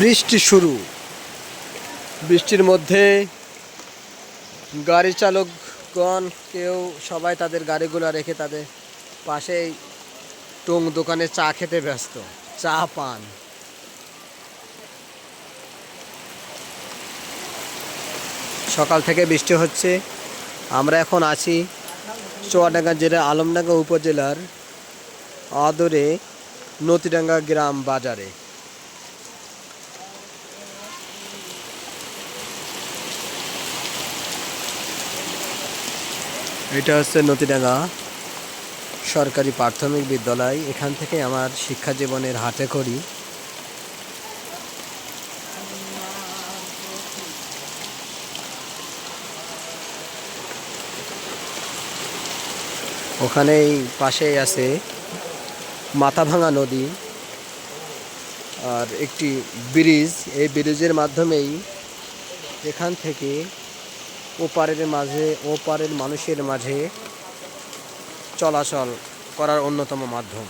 বৃষ্টি শুরু। বৃষ্টির মধ্যে গাড়ি চালকগণ, কেউ সবাই তাদের গাড়িগুলো রেখে তাদের পাশেই টং দোকানে চা খেতে ব্যস্ত, চা পান। সকাল থেকে বৃষ্টি হচ্ছে। আমরা এখন আছি চুয়াডাঙ্গা জেলার আলমডাঙ্গা উপজেলার আদরে নতিডাঙ্গা গ্রাম বাজারে। এটা হচ্ছে নতিডাঙ্গা সরকারি প্রাথমিক বিদ্যালয়। এখান থেকে আমার শিক্ষা জীবনের হাতে করি ওখানেই পাশেই আছে মাথাভাঙা নদী আর একটি ব্রিজ। এই ব্রিজের মাধ্যমেই এখান থেকে ওপারের মাঝে ওপারের মানুষের মাঝে চলাচল করার অন্যতম মাধ্যম।